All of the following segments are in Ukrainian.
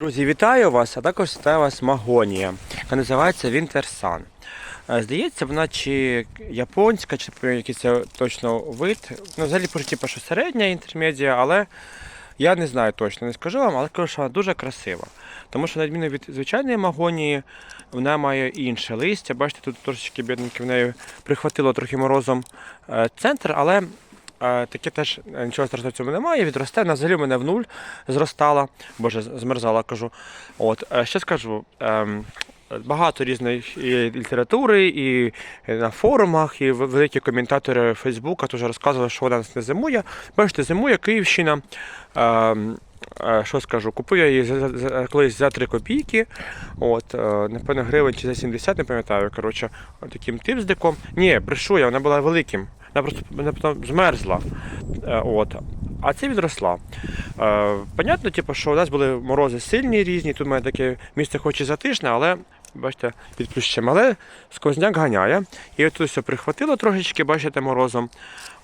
Друзі, вітаю вас, а також вітаю вас магонія, яка називається Sun. Е, Здається, вона чи японська, чи якийсь це точно вид. Ну, взагалі типу, що середня інтермедія, але я не знаю точно, не скажу вам, але скажу, що вона дуже красива. Тому що, на відміну від звичайної магонії, вона має інше листя. Бачите, тут трошечки бідненьки в неї прихватило трохи морозом е, центр, але таке теж е, нічого страшного в цьому немає. Відросте. Вона взагалі мене в нуль зростала. Боже, змерзала, кажу. От, е, ще скажу. ем, Багато різної і літератури, і на форумах, і великі коментатори Фейсбука теж розказували, що вона нас не зимує. Бачите, зимує Київщина. Ем, е, Що скажу, купив я її колись за 3 копійки. От, напевно, гривень чи за 70, не пам'ятаю. Коротше, таким типздиком. Ні, брешу я, вона була великим. Вона просто вона потім змерзла. Е, От. А це відросла. Е, понятно, типу, що у нас були морози сильні різні. Тут у мене таке місце хоч і затишне, але бачите, під плющем. Але сквозняк ганяє. І от тут все прихватило трошечки, бачите, морозом.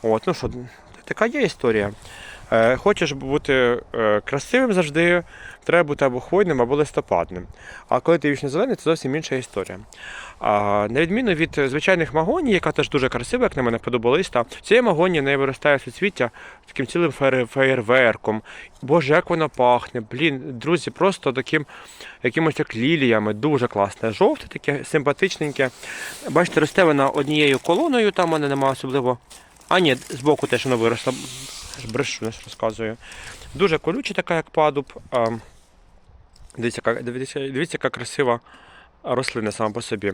От, ну що, така є історія. Е, Хочеш бути е, красивим завжди, треба бути або хвойним, або листопадним. А коли ти вічно зелений, це зовсім інша історія. А, на відміну від е, звичайних магоній, яка теж дуже красива, як на мене подобалиста, цієї магонії не виростає суцвіття таким цілим феєр- феєрверком. Боже, як воно пахне. Блін, друзі, просто таким якимось як ліліями. Дуже класне. Жовте, таке симпатичненьке. Бачите, росте вона однією колоною, там вона немає особливо. А ні, збоку теж воно виросло. Ж Брешу, не розказую. Дуже колюча така, як падуб. Дивіться, яка, дивіться, дивіться, яка красива рослина сама по собі.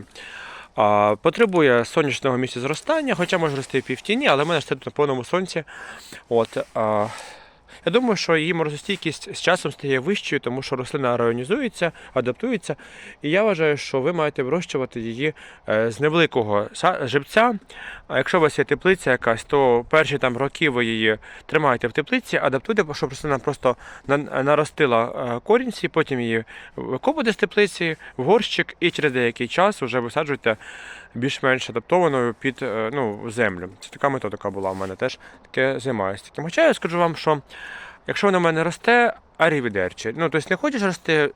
А, потребує сонячного місця зростання, хоча може рости і півтіні, але в мене ж тут на повному сонці. От, а, я думаю, що її морозостійкість з часом стає вищою, тому що рослина аеронізується, адаптується. І я вважаю, що ви маєте вирощувати її е, з невеликого живця. А якщо у вас є теплиця якась, то перші там роки ви її тримаєте в теплиці, адаптуйте, щоб рослина просто на- наростила е, корінці, потім її викопуєте з теплиці в горщик і через деякий час вже висаджуєте більш-менш адаптованою під е, ну, землю. Це така методика була в мене теж таке займаюся таким. Хоча я скажу вам, що якщо вона в мене росте, арівідерчі. Ну, тобто не хочеш рости.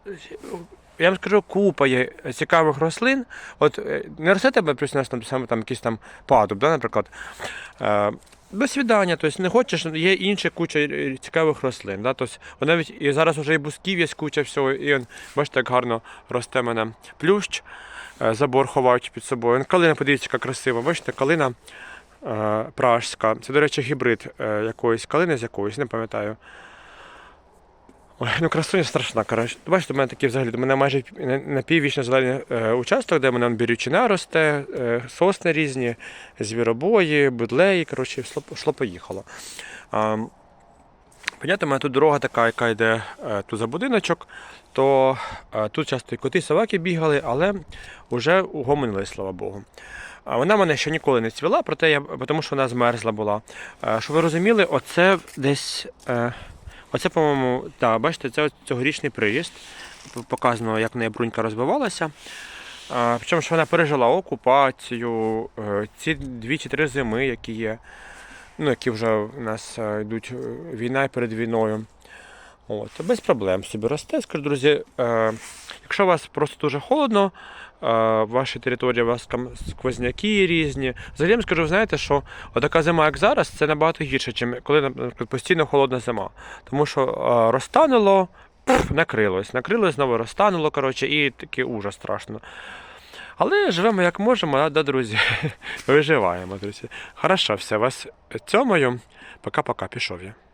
Я вам скажу, купа є цікавих рослин. От е, не росте тебе плюс там саме там якийсь там падуб, да, наприклад. Е, до свідання, тобто не хочеш, є інша куча цікавих рослин. Да? Тобто, навіть і зараз вже і бусків є куча всього, і он, бачите, як гарно росте мене плющ, е, забор ховають під собою. Калина, подивіться, яка красива. Бачите, калина пражська. Це, до речі, гібрид е, якоїсь калини з якоїсь, не пам'ятаю. Ой, ну красуня страшна, коротше. Бачите, у мене такі взагалі, у мене майже напіввічно зелений е, участок, де в мене бірючина росте, е, сосни різні, звіробої, будлеї, коротше, шло поїхало. Понятно, у мене тут дорога така, яка йде е, тут за будиночок, то е, тут часто і коти, і собаки бігали, але вже угомонились, слава Богу. Вона мене ще ніколи не цвіла, проте я, тому що вона змерзла була. Е, Щоб ви розуміли, оце десь. Оце, по-моєму, так, бачите, це цьогорічний приїзд. Показано, як в неї брунька розбивалася. Причому, що вона пережила окупацію, ці дві чи три зими, які є, ну, які вже у нас е, йдуть е, війна перед війною. От, без проблем собі росте. Скажу, друзі, е, якщо у вас просто дуже холодно, е, в вашій території у вас там сквозняки різні. Взагалі скажу, знаєте, що така зима, як зараз, це набагато гірше, ніж коли наприклад, постійно холодна зима. Тому що е, розтануло, пф, накрилось, накрилось, знову розтануло, коротше, і такий ужас страшно. Але живемо як можемо, да, друзі. Виживаємо, друзі. Хорошо, все, вас цьомою. Пока-пока, пішов я.